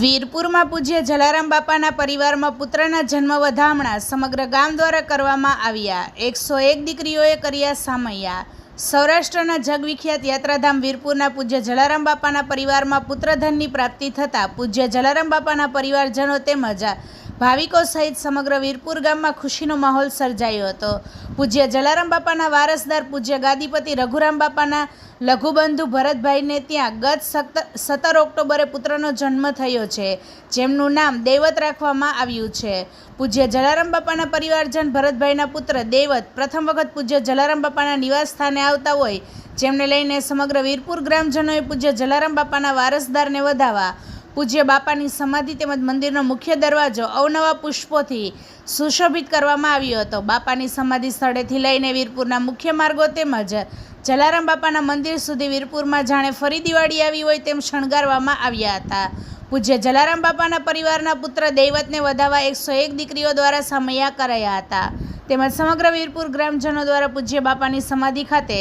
વીરપુરમાં પૂજ્ય જલારામ બાપાના પરિવારમાં પુત્રના જન્મ વધામણા સમગ્ર ગામ દ્વારા કરવામાં આવ્યા. એકસો એક દીકરીઓએ કર્યા સામૈયા. સૌરાષ્ટ્રના જગવિખ્યાત યાત્રાધામ વીરપુરના પૂજ્ય જલારામ બાપાના પરિવારમાં પુત્રધનની પ્રાપ્તિ થતાં પૂજ્ય જલારામ બાપાના પરિવારજનો તેમજ ભાવિકો સહિત સમગ્ર વીરપુર ગામમાં ખુશીનો માહોલ સર્જાયો હતો. પૂજ્ય જલારામ બાપાના વારસદાર પૂજ્ય ગાદીપતિ રઘુરામ બાપાના લઘુબંધુ ભરતભાઈને ત્યાં ગત સત્ત- સત્તર ઓક્ટોબરે પુત્રનો જન્મ થયો છે, જેમનું નામ દૈવત રાખવામાં આવ્યું છે. પૂજ્ય જલારામ બાપાના પરિવારજન ભરતભાઈના પુત્ર દૈવત પ્રથમ વખત પૂજ્ય જલારામ બાપાના નિવાસ સ્થાને આવતા હોય, જેમને લઈને સમગ્ર વીરપુર ગ્રામજનોએ પૂજ્ય જલારામ બાપાના વારસદારને વધાવા પૂજ્ય બાપાની સમાધિ તેમજ મંદિરનો મુખ્ય દરવાજો અવનવા પુષ્પોથી સુશોભિત કરવામાં આવ્યો હતો. બાપાની સમાધિ સ્થળેથી લઈને વીરપુરના મુખ્ય માર્ગો તેમજ જલારામ બાપાના મંદિર સુધી વીરપુરમાં જાણે ફરી દિવાળી આવી હોય તેમ શણગારવામાં આવ્યા હતા. પૂજ્ય જલારામ બાપાના પરિવારના પુત્ર દૈવતને વધાવવા એકસો એક દીકરીઓ દ્વારા સમયા કરાયા હતા. તેમજ સમગ્ર વીરપુર ગ્રામજનો દ્વારા પૂજ્ય બાપાની સમાધિ ખાતે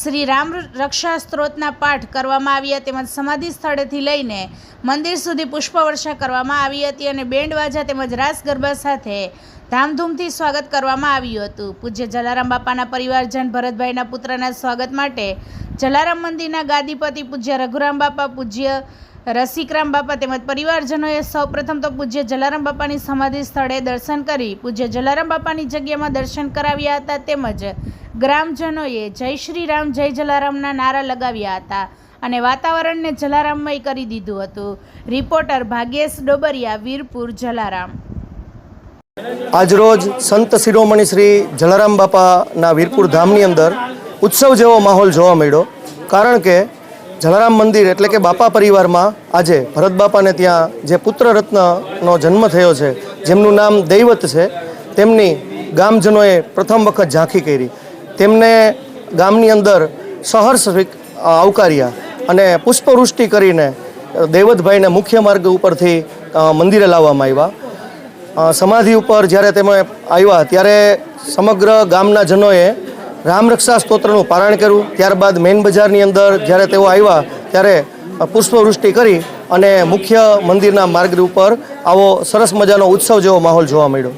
શ્રી રામ રક્ષા સ્ત્રોતના પાઠ કરવામાં આવ્યા તેમજ સમાધિ સ્થળેથી લઈને મંદિર સુધી પુષ્પવર્ષા કરવામાં આવી હતી અને બેન્ડ વાજા તેમજ રાસ ગરબા સાથે ધામધૂમથી સ્વાગત કરવામાં આવ્યું હતું. પૂજ્ય જલારામ બાપાના પરિવારજન ભરતભાઈના પુત્રના સ્વાગત માટે જલારામ મંદિરના ગાદીપતિ પૂજ્ય રઘુરામ બાપા, પૂજ્ય રસિકરામ બાપા તેમજ પરિવારજનોએ સૌપ્રથમ તો પૂજ્ય જલારામ બાપાની સમાધિ સ્થળે દર્શન કરી પૂજ્ય જલારામ બાપાની જગ્યામાં દર્શન કરાવ્યા હતા તેમજ ગ્રામજનોએ જય શ્રી રામ, જય જલારામના નારા લગાવ્યા હતા અને વાતાવરણને જલારામમય કરી દીધું હતું. રિપોર્ટર ભાગ્યેશ ડોબરિયા, વીરપુર, જલારામ. આજરોજ સંત શિરોમણી શ્રી જલારામ બાપાના વીરપુર ધામની અંદર ઉત્સવ જેવો માહોલ જોવા મળ્યો, કારણ કે જલારામ મંદિર એટલે કે બાપા પરિવારમાં આજે ભરત બાપાને ત્યાં જે પુત્ર રત્નનો જન્મ થયો છે, જેમનું નામ દૈવત છે, તેમની ગામજનોએ પ્રથમ વખત ઝાંખી કરી. તેમને ગામની અંદર સહર્ષ આવકાર્યા અને પુષ્પવૃષ્ટિ કરીને દૈવતભાઈને મુખ્ય માર્ગ ઉપરથી મંદિરે લાવવામાં આવ્યા. સમાધિ ઉપર જ્યારે તમે આવ્યા, ત્યારે સમગ્ર ગામના જનોએ રામરક્ષા સ્તોત્રનું પારાયણ કર્યું. ત્યારબાદ મેઇન બજારની અંદર જ્યારે તેઓ આવ્યા, ત્યારે પુષ્પવૃષ્ટિ કરી અને મુખ્ય મંદિરના માર્ગ ઉપર આવો સરસ મજાનો ઉત્સવ જેવો માહોલ જોવા મળ્યો.